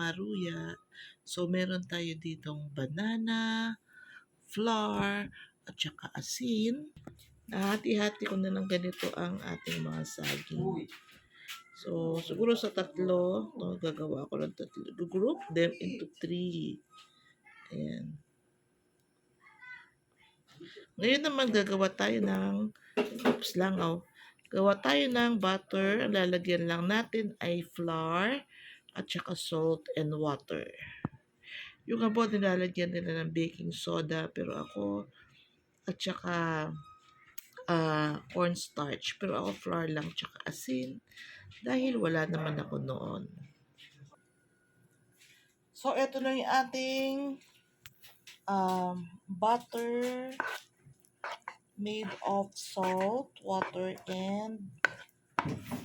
maruya. So, meron tayo ditong banana, flour, at saka asin. Nahati-hati ko na ng ganito ang ating mga saging. So, siguro sa tatlo, no, gagawa ko ng tatlo. Group them into three. Ayan. Ngayon naman gagawa tayo ng, oops lang oh, gawa tayo ng butter. Ang lalagyan lang natin ay flour at saka salt and water. Yung abo, nilalagyan nila ng baking soda, pero ako, at saka ah, cornstarch. Pero ako flour lang, tsaka asin. Dahil wala naman ako noon. So, eto na yung ating um, butter made of salt, water, and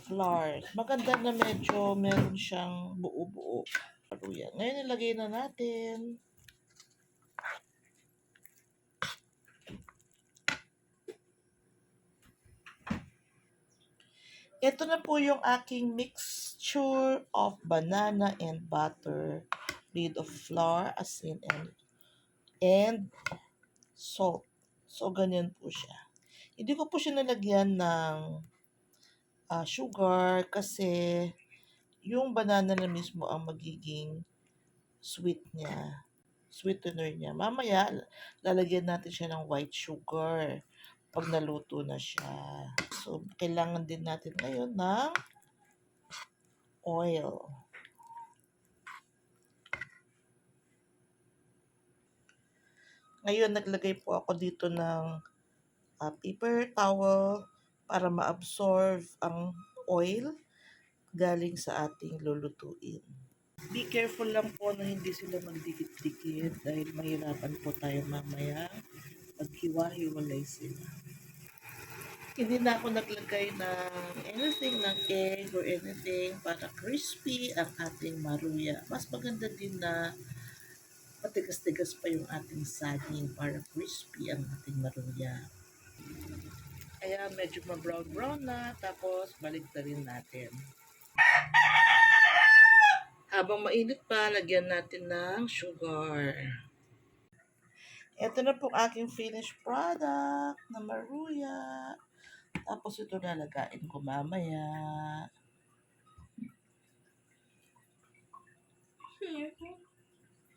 flour. Maganda na medyo meron siyang buo-buo. Paruya. Ngayon ilagay na natin. Ito na po yung aking mixture of banana and butter made of flour, asin, and, and salt. So, ganyan po siya. Hindi ko po siya nalagyan ng ah, sugar kasi yung banana na mismo ang magiging sweet niya. Sweetener niya. Mamaya, lalagyan natin siya ng white sugar pag naluto na siya. So, kailangan din natin ngayon ng oil. Ngayon, naglagay po ako dito ng ah, paper towel para ma-absorb ang oil galing sa ating lulutuin. Be careful lang po na hindi sila magdikit-dikit dahil mahirapan po tayo mamaya pag hiwa-hiwalay sila. Hindi na ako naglagay ng anything ng egg or anything para crispy ang ating maruya. Mas maganda din na matigas-tigas pa yung ating saging para crispy ang ating maruya. Kaya medyo ma-brown-brown na, tapos balik na rin natin. Habang mainit pa, lagyan natin ng sugar. Ito na po aking finished product na maruya. Tapos ito lalagain ko mamaya.